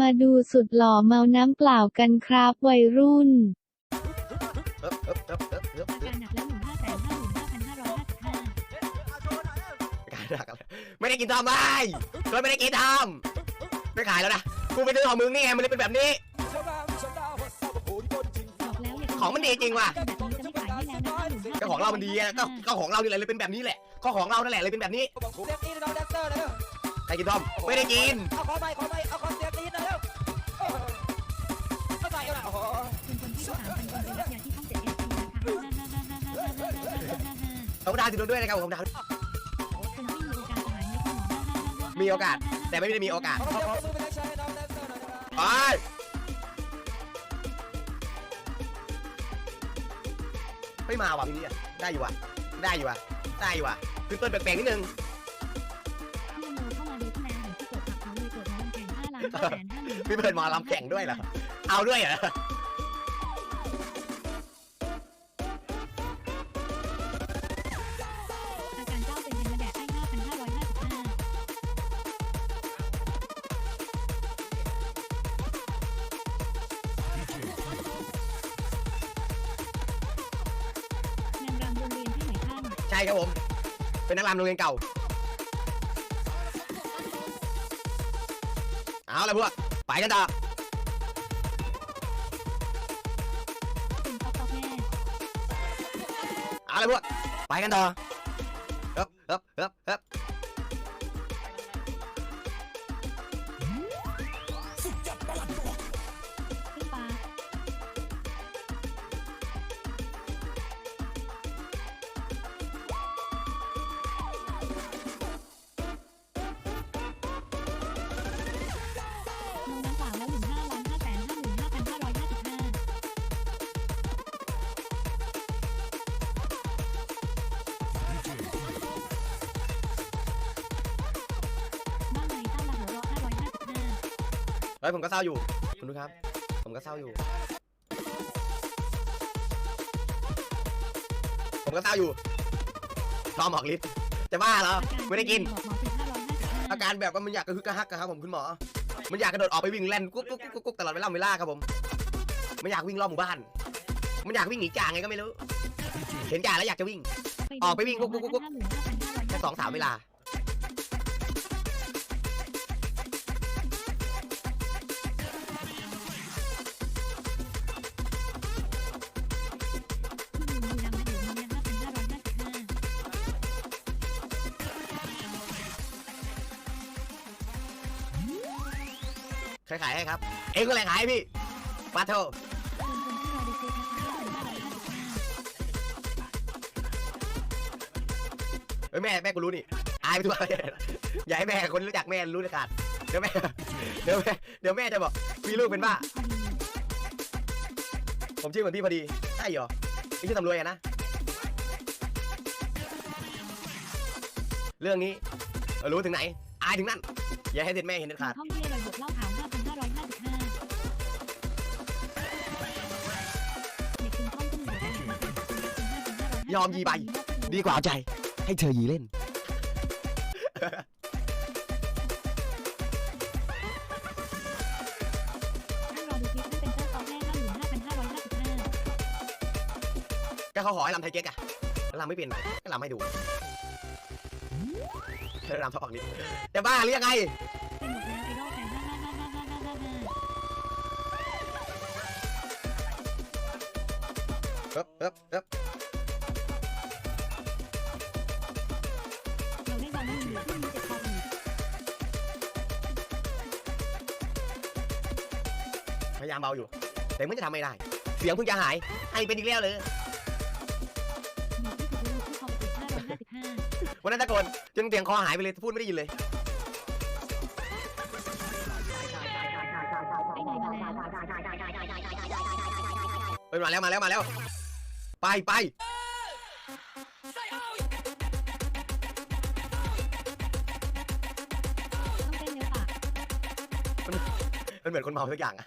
มาดูสุดหล่อเมาน้ำเปล่ากันครับวัยรุ่นเอิบเอิบเอิบเอิบเอิบอาการหนักแล้วหนึ่งห้าแสนห้าหมื่นห้าพันห้าร้อยห้าสิบห้าการหนักอะไรไม่ได้กินทอมไม่ก็ไม่ได้กินทอมไม่ขายแล้วนะกูไปซื้อของมึงนี่ไงมันเลยเป็นแบบนี้บอกแล้วอย่าของมันดีจริงว่ะแบบนี้จะไม่ขายให้แล้วนะห้าหมื่นห้าก็ของเรามันดีอะก็ก็ของเรานี่แหละเลยเป็นแบบนี้แหละก็ของเรานั่นแหละเลยเป็นแบบนี้เสียงนี้น้องแดนเซอร์เลยใครกินทอมไม่ได้กิน คุณคนที่สามพันคนเป็นนักยาที่ห้องเจ็ดเอสพีนะคะขอบคุณดาวสิโดนด้วยนะครับผมดาวคนที่มีโอกาสจะหายไหมคุณหมอมีโอกาส แต่ไม่ได้มีโอกาสขอขอมือไปได้ใช้น้องแดนเซอร์หน่อยนะครับไปไม่มาว่ะพี่นี่อะได้อยู่ว่ะ ได้อยู่ว่ะ ได้อยู่ว่ะ คือต้นแปลกๆนิดนึงพี่โมเข้ามาดูคะแนนของที่เกิดขับเขาเลยเกิดมาลงแข่งห้าล้านห้าแสนห้าหมื่นพี่เพิร์นมาลำแข่งด้วยเหรอ เอาด้วยเหรอ ใช่ครับผม เป็นนักรำโรงเรียนเก่า เอาละพวก ไปกันต่อเอกป๊อกแม่เอาละพวก ไปกันต่อเอ๊บเอ๊บเอ๊บเอ๊บ เฮ้ยผมก็เศร้าอยู่คุณดูครับ ผมก็เศร้าอยู่ ผมก็เศร้าอยู่รอหมอกลิฟต์จะบ้าเหรอไม่ได้กิน อาการแบบว่ามันอยากกระฮึกกระฮักครับผมคุณหมอ มันอยากกระโดดออกไปวิ่งเล่นกุ๊กกุ๊กกุ๊กกุ๊กตลอดเวลาเวลาครับผม มันอยากวิ่งรอบหมู่บ้าน มันอยากวิ่งหนีจ่าไงก็ไม่รู้ เห็นจ่าแล้วอยากจะวิ่ง ออกไปวิ่งกุ๊กกุ๊กกุ๊กกุ๊กแค่สองสามเวลา ใครขายให้ครับ เอ็งก็เลยขายพี่ปาโทเฮ้ยแม่แม่กูรู้นี่อายไปทั่วอย่าให้แม่คนรู้จักแม่รู้เลยขาดเดี๋ยวแม่เดี๋ยวแม่เดี๋ยวแม่จะบอกมีลูกเป็นบ้า ผมชื่อเหมือนพี่พอดีใช่เหรอไม่ใช่ตำรวจนะเรื่องนี้รู้ถึงไหน อายถึงนั่น อย่าให้เด็ดแม่เห็นเด็ดขาดท่องเที่ยวใบบเล่าถาม ยอมยีใบดีกว่าเอาใจ ให้เธอยีเล่นท่านรอดูคลิปท่านเป็นเจ้าตอนแรก55,555ก็เขาขอให้ลำไทยเก๊กอะลำไม่เป็นก็ลำให้ดูเธอลำทอออกนิดจะบ้าหรือยังไงเป็นหมดแล้วไอดอลแฟน55555เอ๊บเอ๊บเอ๊บเรา ยายามเบาอยู่ แต่มันจะทำไม่ได้ เสียงเพิ่งจะหายให้เป็นอีกแล้วเลยหมดที่สุดลูกที่คอติด555วันนั้นตะโกนจนเสียงคอหายไปเลยพูดไม่ได้ยินเลยไอ้ไหนมาแล้วเอ้ยมาแล้วมาแล้วมาแล้ว ไปไปต้องเต้นเยอะปะมันเหมือนคนเมาทุกอย่างอะ